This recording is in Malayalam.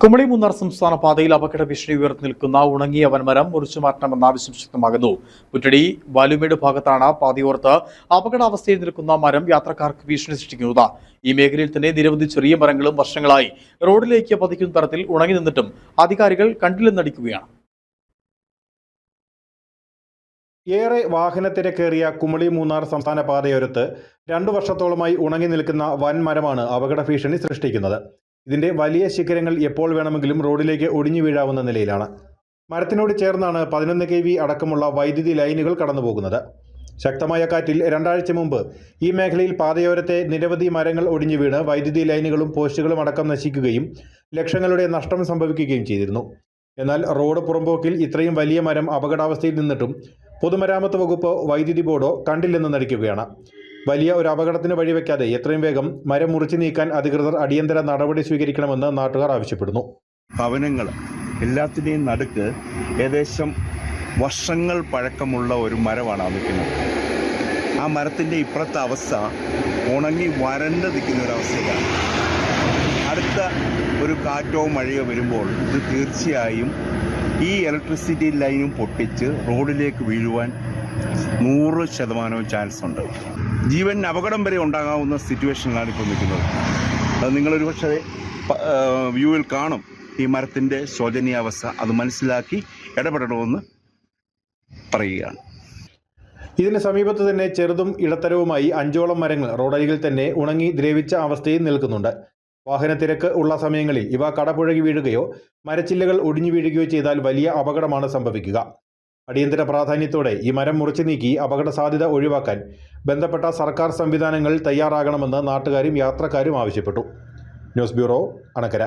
കുമളി മൂന്നാർ സംസ്ഥാന പാതയിൽ അപകട ഭീഷണി ഉയർന്നു നിൽക്കുന്ന ഉണങ്ങിയ വൻമരം മുറിച്ചു മാറ്റണമെന്ന ആവശ്യം ശക്തമാകുന്നു. പുറ്റടി വാലുമേട് ഭാഗത്താണ് പാതയോർത്ത് അപകടാവസ്ഥയിൽ നിൽക്കുന്ന മരം യാത്രക്കാർക്ക് ഭീഷണി സൃഷ്ടിക്കുന്നത്. ഈ മേഖലയിൽ തന്നെ നിരവധി ചെറിയ മരങ്ങളും വർഷങ്ങളായി റോഡിലേക്ക് പതിക്കുന്ന തരത്തിൽ ഉണങ്ങി നിന്നിട്ടും അധികാരികൾ കണ്ടില്ലെന്നടിക്കുകയാണ്. ഏറെ വാഹനത്തിരക്കേറിയ കുമളി മൂന്നാർ സംസ്ഥാന പാതയോരത്ത് രണ്ടു വർഷത്തോളമായി ഉണങ്ങി നിൽക്കുന്ന വൻമരമാണ് അപകട ഭീഷണി സൃഷ്ടിക്കുന്നത്. ഇതിന്റെ വലിയ ശിഖരങ്ങൾ എപ്പോൾ വേണമെങ്കിലും റോഡിലേക്ക് ഒടിഞ്ഞു വീഴാവുന്ന നിലയിലാണ്. മരത്തിനോട് ചേർന്നാണ് പതിനൊന്ന് കെ വി അടക്കമുള്ള വൈദ്യുതി ലൈനുകൾ കടന്നുപോകുന്നത്. ശക്തമായ കാറ്റിൽ രണ്ടാഴ്ച മുമ്പ് ഈ മേഖലയിൽ പാതയോരത്തെ നിരവധി മരങ്ങൾ ഒടിഞ്ഞു വീണ് വൈദ്യുതി ലൈനുകളും പോസ്റ്റുകളും അടക്കം നശിക്കുകയും ലക്ഷങ്ങളുടെ നഷ്ടം സംഭവിക്കുകയും ചെയ്തിരുന്നു. എന്നാൽ റോഡ് പുറമ്പോക്കിൽ ഇത്രയും വലിയ മരം അപകടാവസ്ഥയിൽ നിന്നിട്ടും പൊതുമരാമത്ത് വകുപ്പ് വൈദ്യുതി ബോർഡോ കണ്ടില്ലെന്ന് നടിക്കുകയാണ്. വലിയ ഒരു അപകടത്തിന് വഴിവെക്കാതെ എത്രയും വേഗം മരം മുറിച്ചു നീക്കാൻ അധികൃതർ അടിയന്തര നടപടി സ്വീകരിക്കണമെന്ന് നാട്ടുകാർ ആവശ്യപ്പെടുന്നു. ഭവനങ്ങൾ എല്ലാത്തിന്റെയും നടുക്ക് ഏകദേശം വർഷങ്ങൾ പഴക്കമുള്ള ഒരു മരമാണ് ആ നിൽക്കുന്നത്. ആ മരത്തിന്റെ ഇപ്പുറത്തെ അവസ്ഥ ഉണങ്ങി വരണ്ട് നിൽക്കുന്ന ഒരവസ്ഥയിലാണ് അടുത്ത ഒരു കാറ്റോ മഴയോ വരുമ്പോൾ ഇത് തീർച്ചയായും ഈ ഇലക്ട്രിസിറ്റി ലൈനും പൊട്ടിച്ച് റോഡിലേക്ക് വീഴുവാൻ നൂറ് ശതമാനവും ചാൻസ് ഉണ്ട് ജീവൻ അപകടം വരെ ഉണ്ടാകാവുന്ന സിറ്റുവേഷനിലാണ് ഇപ്പോൾ നിൽക്കുന്നത്. അത് നിങ്ങളൊരു പക്ഷേ വ്യൂവിൽ കാണും. ഈ മരത്തിന്റെ ശോചനീയാവസ്ഥ അത് മനസ്സിലാക്കി ഇടപെടണമെന്ന് പറയുകയാണ്. ഇതിന് സമീപത്ത് തന്നെ ചെറുതും ഇടത്തരവുമായി അഞ്ചോളം മരങ്ങൾ റോഡരികിൽ തന്നെ ഉണങ്ങി ദ്രവിച്ച അവസ്ഥയിൽ നിൽക്കുന്നുണ്ട്. വാഹനത്തിരക്ക് ഉള്ള സമയങ്ങളിൽ ഇവ കടപുഴകി വീഴുകയോ മരച്ചില്ലകൾ ഒടിഞ്ഞു വീഴുകയോ ചെയ്താൽ വലിയ അപകടമാണ് സംഭവിക്കുക. അടിയന്തര പ്രാധാന്യത്തോടെ ഈ മരം മുറിച്ചു നീക്കി അപകട സാധ്യത ഒഴിവാക്കാൻ ബന്ധപ്പെട്ട സർക്കാർ സംവിധാനങ്ങൾ തയ്യാറാകണമെന്ന് നാട്ടുകാരും യാത്രക്കാരും ആവശ്യപ്പെട്ടു. News bureau Anakkara.